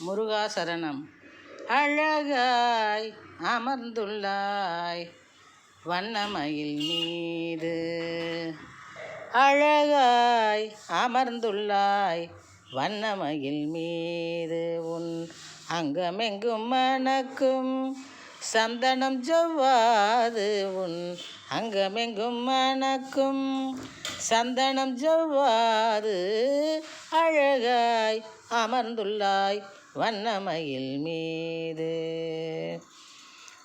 முருகாசரணம். அழகாய் அமர்ந்துள்ளாய் வண்ணமயில் மீது. அழகாய் அமர்ந்துள்ளாய் வண்ணமயில் மீது. உன் அங்கமெங்கும் மணக்கும் சந்தனம் ஜவ்வாது. உன் அங்கமெங்கும் மணக்கும் சந்தனம் ஜவ்வாது. அழகாய் அமர்ந்துள்ளாய் வண்ணமயில் மீது.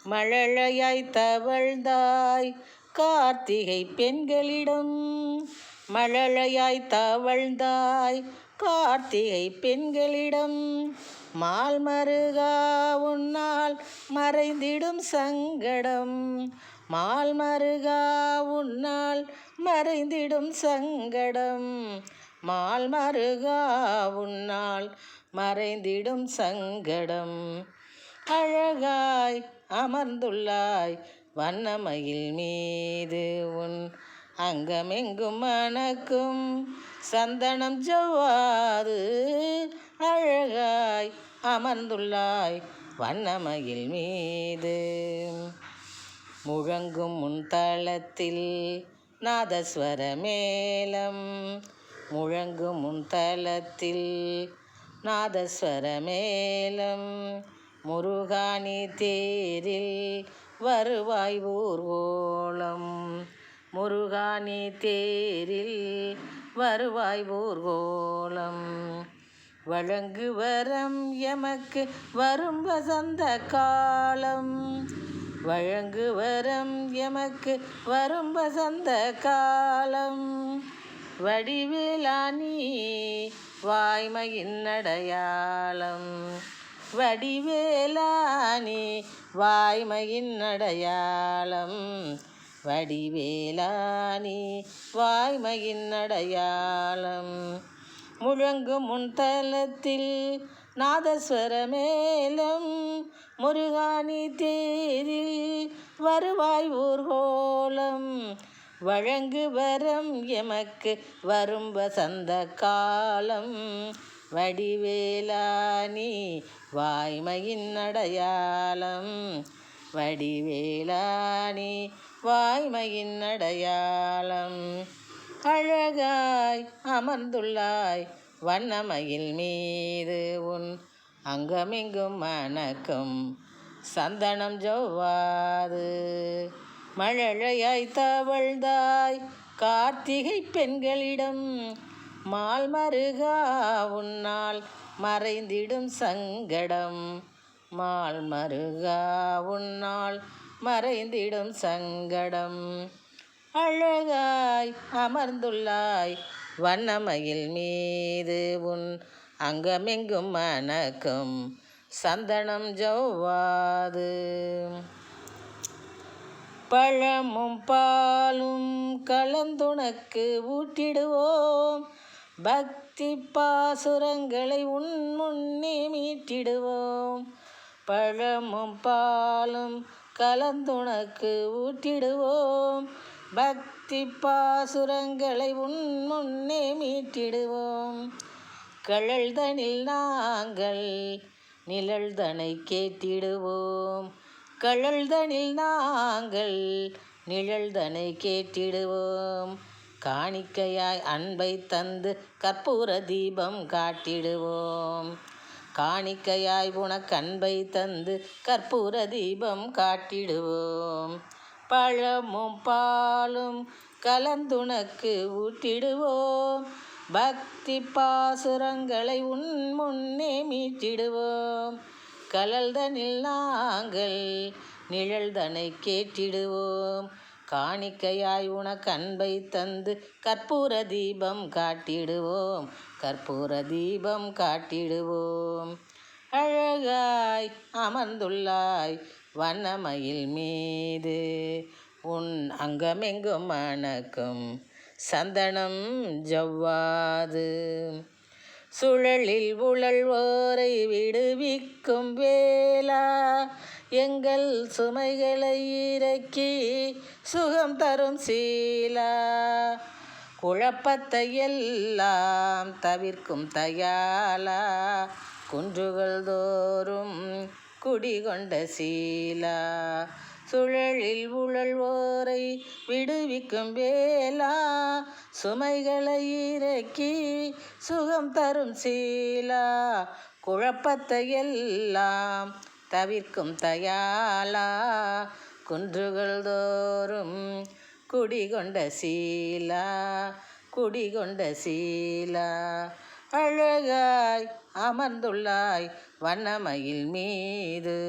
மழலையாய் தவழ்ந்தாய் கார்த்திகை பெண்களிடம். மழலையாய் தவழ்ந்தாய் கார்த்திகை பெண்களிடம். மால் மருகா உன்னால் மறைந்திடும் சங்கடம். மால் மருகா உன்னால் மறைந்திடும் சங்கடம். மால் மருகா உன்னால் மறைந்திடும் சங்கடம். அழகாய் அமர்ந்துள்ளாய் வண்ணமயில் மீது உன் அங்கமெங்கும் மணக்கும் சந்தனம் ஜவ்வாது. அழகாய் அமர்ந்துள்ளாய் வண்ணமயில் மீது முழங்கும் முன் தளத்தில் நாதஸ்வர மேலம் முழங்கு முன்தலத்தில் நாதஸ்வரமேலம். முருகாணி தேரில் வருவாய் ஊர்வோளம் முருகாணி தேரில் வருவாய் ஊர்கோலம். வழங்கு வரம் எமக்கு வரும் வசந்த காலம். வழங்கு வரம் எமக்கு வரும் வசந்த காலம். வடிவேலானி வாய்மையின் அடையாளம். வடிவேலானி வாய்மையின் அடையாளம். வடிவேலானி வாய்மையின் அடையாளம். முழங்கும் முன்தலத்தில் நாதஸ்வர மேலம் முருகானி தேரில் வருவாய் ஊர்கோலம். வழங்கு வரம் எமக்கு வரும் வசந்த காலம். வடிவேலானி வாய்மையின் அடையாளம். வடிவேலானி வாய்மையின் அடையாளம். அழகாய் அமர்ந்துள்ளாய் வண்ணமையில் மீது உன் அங்கமெங்கும் மணக்கும் சந்தனம் ஜவ்வாது. மழலையாய் தவழ்ந்தாய் கார்த்திகை பெண்களிடம் மால் மருகா உன்னால் மறைந்திடும் சங்கடம். மால் மருகா உன்னால் மறைந்திடும் சங்கடம். அழகாய் அமர்ந்துள்ளாய் வண்ணமயில் மீது உன் அங்கமெங்கும் மணக்கும் சந்தனம் ஜவ்வாது. பழமும் பாலும் கலந்துணக்கு ஊட்டிடுவோம். பக்தி பாசுரங்களை உன் முன்னே மீட்டிடுவோம். பழமும் பாலும் கலந்துணக்கு ஊட்டிடுவோம். பக்தி பாசுரங்களை உன் முன்னே மீட்டிடுவோம். கழல்தனில் நாங்கள் நிழல்தனை கேட்டிடுவோம். கழல்தனில் நாங்கள் நிழல்தனை கேட்டிடுவோம். காணிக்கையாய் அன்பை தந்து கற்பூர தீபம் காட்டிடுவோம். காணிக்கையாய் உனக்கு அன்பை தந்து கற்பூர தீபம் காட்டிடுவோம். பழமும் பாலும் கலந்துனக்கு ஊட்டிடுவோம். பக்தி பாசுரங்களை உன் முன்னே மீட்டிடுவோம். கலல்தனில் நாங்கள் நிழல்தனை கேட்டிடுவோம். காணிக்கையாய் உனக்கு அன்பை தந்து கற்பூர தீபம் காட்டிடுவோம். கற்பூர தீபம் காட்டிடுவோம். அழகாய் அமர்ந்துள்ளாய் வண்ணமயில் மீது உன் அங்கமெங்கும் மணக்கும் சந்தனம் ஜவ்வாது. சுழலில் உழல்வோரை விடுவிக்கும் வேலா எங்கள் சுமைகளை இறக்கி சுகம் தரும் சீலா. குழப்பத்தை எல்லாம் தவிர்க்கும் தயாலா குன்றுகள் தோறும் குடிகொண்ட சீலா. சுழலில் உழல்வோரை விடுவிக்கும் வேலா சுமைகளை இறக்கி சுகம் தரும் சீலா. குழப்பத்தை எல்லாம் தவிர்க்கும் தயாலா குன்றுகள் தோறும் குடிகொண்ட சீலா குடிகொண்ட சீலா. அழகாய் அமர்ந்துள்ளாய் வண்ணமயில் மீது.